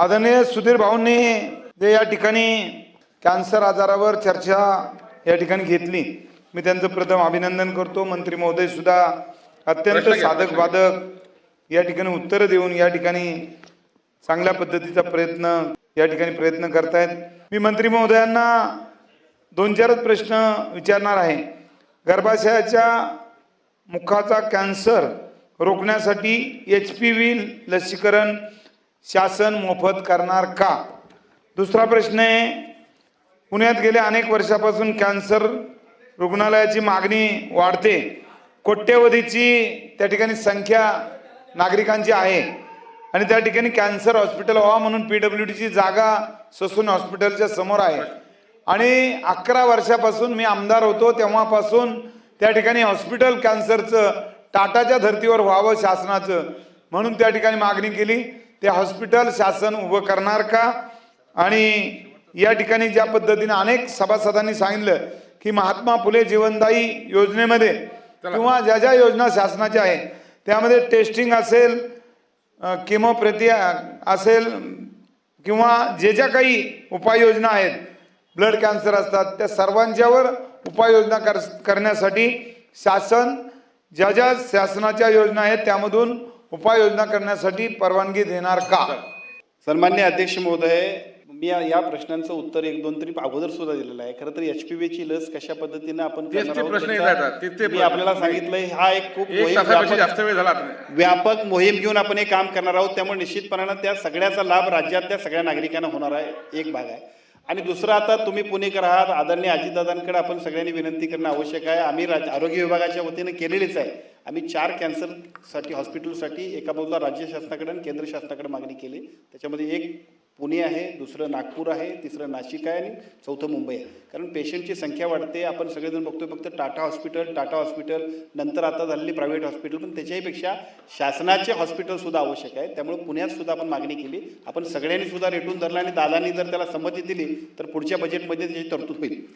आदरणीय सुधीर भाऊंनी जे या ठिकाणी कॅन्सर आजारावर चर्चा या ठिकाणी घेतली मी त्यांचं प्रथम अभिनंदन करतो. मंत्री महोदय सुद्धा अत्यंत साधक बाधक या ठिकाणी उत्तरं देऊन या ठिकाणी चांगल्या पद्धतीचा प्रयत्न या ठिकाणी प्रयत्न करतायत. मी मंत्री महोदयांना दोन चारच प्रश्न विचारणार आहे. गर्भाशयाच्या मुखाचा कॅन्सर रोखण्यासाठी एच पी व्ही लसीकरण शासन मोफत करणार का? दुसरा प्रश्न आहे पुण्यात गेल्या अनेक वर्षापासून कॅन्सर रुग्णालयाची मागणी वाढते. कोट्यवधीची त्या ठिकाणी संख्या नागरिकांची आहे. आणि त्या ठिकाणी कॅन्सर हॉस्पिटल व्हावा म्हणून पी डब्ल्यू डीची जागा ससून हॉस्पिटलच्या समोर आहे. आणि अकरा वर्षापासून मी आमदार होतो तेव्हापासून त्या ठिकाणी हॉस्पिटल कॅन्सरचं टाटाच्या धर्तीवर व्हावं शासनाचं म्हणून त्या ठिकाणी मागणी केली. ते हॉस्पिटल शासन उभं करणार का? आणि या ठिकाणी ज्या पद्धतीने अनेक सभासदांनी सांगितलं की महात्मा फुले जीवनदायी योजनेमध्ये किंवा ज्या ज्या योजना शासनाच्या आहे त्यामध्ये टेस्टिंग असेल किमोप्रेती असेल किंवा जे ज्या काही उपाययोजना आहेत ब्लड कॅन्सर असतात त्या सर्वांच्यावर उपाययोजना कर करण्यासाठी शासन ज्या ज्या शासनाच्या योजना आहेत त्यामधून उपाययोजना करण्यासाठी परवानगी देणार का सन्मान्य अध्यक्ष महोदय मी या या प्रश्नांचं उत्तर एक दोन तरी अगोदर सुद्धा दिलेलं आहे खरं तर एच पी ची लस कशा पद्धतीनं आपण तेच करणार ते आहोत प्रश्न येत त्याचा आहेत. तेच ते मी. आपल्याला सांगितलंय हा एक खूप एक मोहीम तासापेक्षा व्यापक- जास्त वेळ झाला आता. व्यापक मोहीम घेऊन आपण हे काम करणार आहोत त्यामुळे निश्चितपणानं त्या सगळ्याचा लाभ राज्यातल्या सगळ्या नागरिकांना होणार आहे एक भाग आहे आणि दुसरं आता तुम्ही पुणेकर आहात. आदरणीय अजितदादांकडे आपण सगळ्यांनी विनंती करणं आवश्यक आहे. आम्ही राज आरोग्य विभागाच्या वतीनं केलेलीच आहे. आम्ही चार कॅन्सरसाठी हॉस्पिटलसाठी एका बाजूला राज्य शासनाकडे आणि केंद्र शासनाकडे मागणी केली. त्याच्यामध्ये एक पुणे आहे दुसरं नागपूर आहे तिसरं नाशिक आहे आणि चौथं मुंबई आहे. कारण पेशंटची संख्या वाढते आपण सगळेजण बघतोय फक्त टाटा हॉस्पिटल टाटा हॉस्पिटल नंतर आता झालेली प्रायव्हेट हॉस्पिटल पण त्याच्याहीपेक्षा शासनाचे हॉस्पिटलसुद्धा आवश्यक आहे. त्यामुळे पुण्यात सुद्धा आपण मागणी केली. आपण सगळ्यांनी सुद्धा रेटून धरला आणि दादांनी जर त्याला संमती दिली तर पुढच्या बजेटमध्ये त्याची तरतूद होईल.